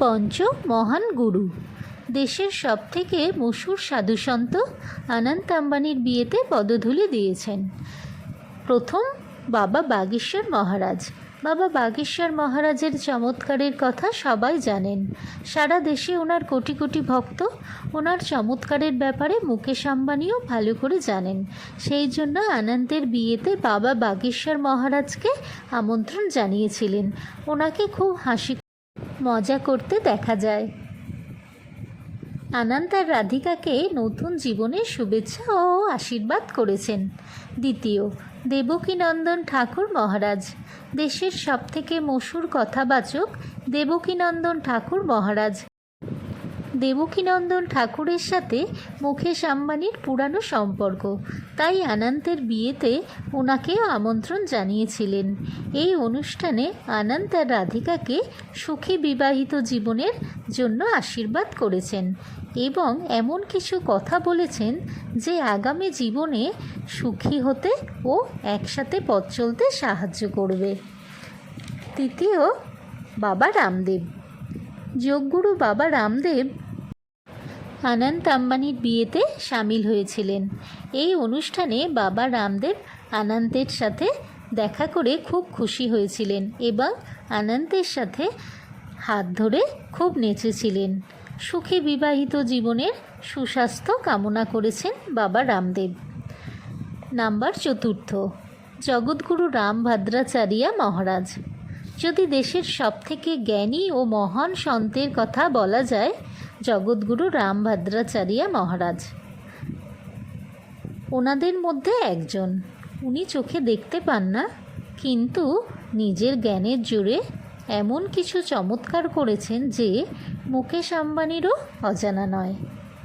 পঞ্চ মহান গুরু। দেশের সব সবথেকে মশুর সাধুসন্ত অনন্ত আম্বানির বিয়েতে পদধূলি দিয়েছেন। প্রথম বাবা বাগেশ্বর মহারাজ। বাবা বাগেশ্বর মহারাজের চমৎকারের কথা সবাই জানেন। সারা দেশে ওনার কোটি কোটি ভক্ত ওনার চমৎকারের ব্যাপারে মুকেশ আম্বানিও ভালো করে জানেন। সেই জন্য আনন্দের বিয়েতে বাবা বাগেশ্বর মহারাজকে আমন্ত্রণ জানিয়েছিলেন। ওনাকে খুব হাসি মজা করতে দেখা যায়। আনন্দ আর রাধিকাকে নতুন জীবনের শুভেচ্ছা ও আশীর্বাদ করেছেন। দ্বিতীয়, দেবকীনন্দন ঠাকুর মহারাজ। দেশের সবথেকে মশুর কথাবাচক দেবকীনন্দন ঠাকুর মহারাজ। দেবকীনন্দন ঠাকুরের সাথে মুকেশ আম্বানির পুরানো সম্পর্ক। তাই আনন্দের বিয়েতে ওনাকেও আমন্ত্রণ জানিয়েছিলেন। এই অনুষ্ঠানে আনন্দ আর রাধিকাকে সুখী বিবাহিত জীবনের জন্য আশীর্বাদ করেছেন এবং এমন কিছু কথা বলেছেন যে আগামী জীবনে সুখী হতে ও একসাথে পথ চলতে সাহায্য করবে। তৃতীয়, বাবা রামদেব। যোগগুরু বাবা রামদেব আনন্ত আম্বানির বিয়েতে সামিল হয়েছিলেন। এই অনুষ্ঠানে বাবা রামদেব আনন্দের সাথে দেখা করে খুব খুশি হয়েছিলেন এবং আনন্দের সাথে হাত ধরে খুব নেচেছিলেন। সুখী বিবাহিত জীবনের সুস্বাস্থ্য কামনা করেছেন বাবা রামদেব। নাম্বার চতুর্থ, জগৎগুরু রাম ভদ্রাচার্যা মহারাজ। যদি দেশের সবথেকে জ্ঞানী ও মহান সন্তের কথা বলা যায় জগৎগুরু রামভদ্রাচার্যা মহারাজ। ওনাদের মধ্যে একজন। উনি চোখে দেখতে পান না, কিন্তু নিজের জ্ঞানের জোরে এমন কিছু চমৎকার করেছেন যে মুকেশ আম্বানিরও অজানা নয়।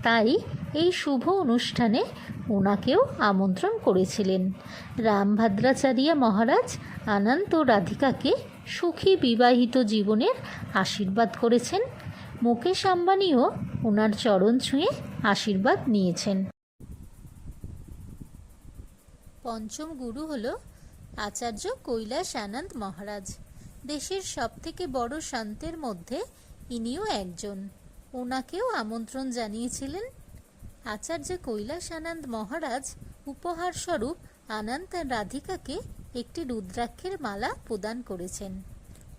তাই এই শুভ অনুষ্ঠানে ওনাকেও আমন্ত্রণ করেছিলেন। রামভদ্রাচার্য মহারাজ আনন্দ রাধিকাকে সুখী বিবাহিত জীবনের আশীর্বাদ করেছেন মুকেশ আম্বানিও ওনার চরণ ছুঁয়ে আশীর্বাদ নিয়েছেন। পঞ্চম গুরু হল আচার্য কৈলাস আনন্দ মহারাজ। দেশের সবথেকে বড় সন্তের মধ্যে ইনিও একজন। ওনাকেও আমন্ত্রণ জানিয়েছিলেন। আচার্য কৈলাস আনন্দ মহারাজ উপহার স্বরূপ আনন্দ রাধিকাকে একটি রুদ্রাক্ষের মালা প্রদান করেছেন।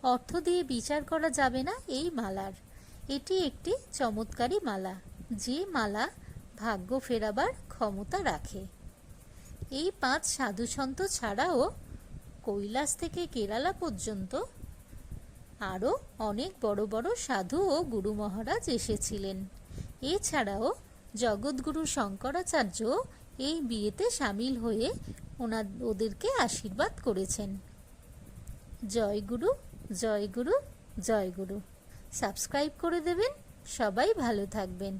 অর্থ দিয়ে বিচার করা যাবে না এই মালার। এটি একটি চমৎকারী মালা, যে মালা ভাগ্য ফেরাবার ক্ষমতা রাখে। এই পাঁচ সাধুসন্ত ছাড়াও কৈলাস থেকে কেরালা পর্যন্ত আরও অনেক বড় বড় সাধু ও গুরু মহারাজ এসেছিলেন। এছাড়াও জগৎগুরু শঙ্করাচার্য এই বিয়েতে সামিল হয়ে ওনার ওদেরকে আশীর্বাদ করেছেন। জয় গুরু জয় গুরু জয় গুরু সাবস্ক্রাইব করে দেবেন। সবাই ভালো থাকবেন।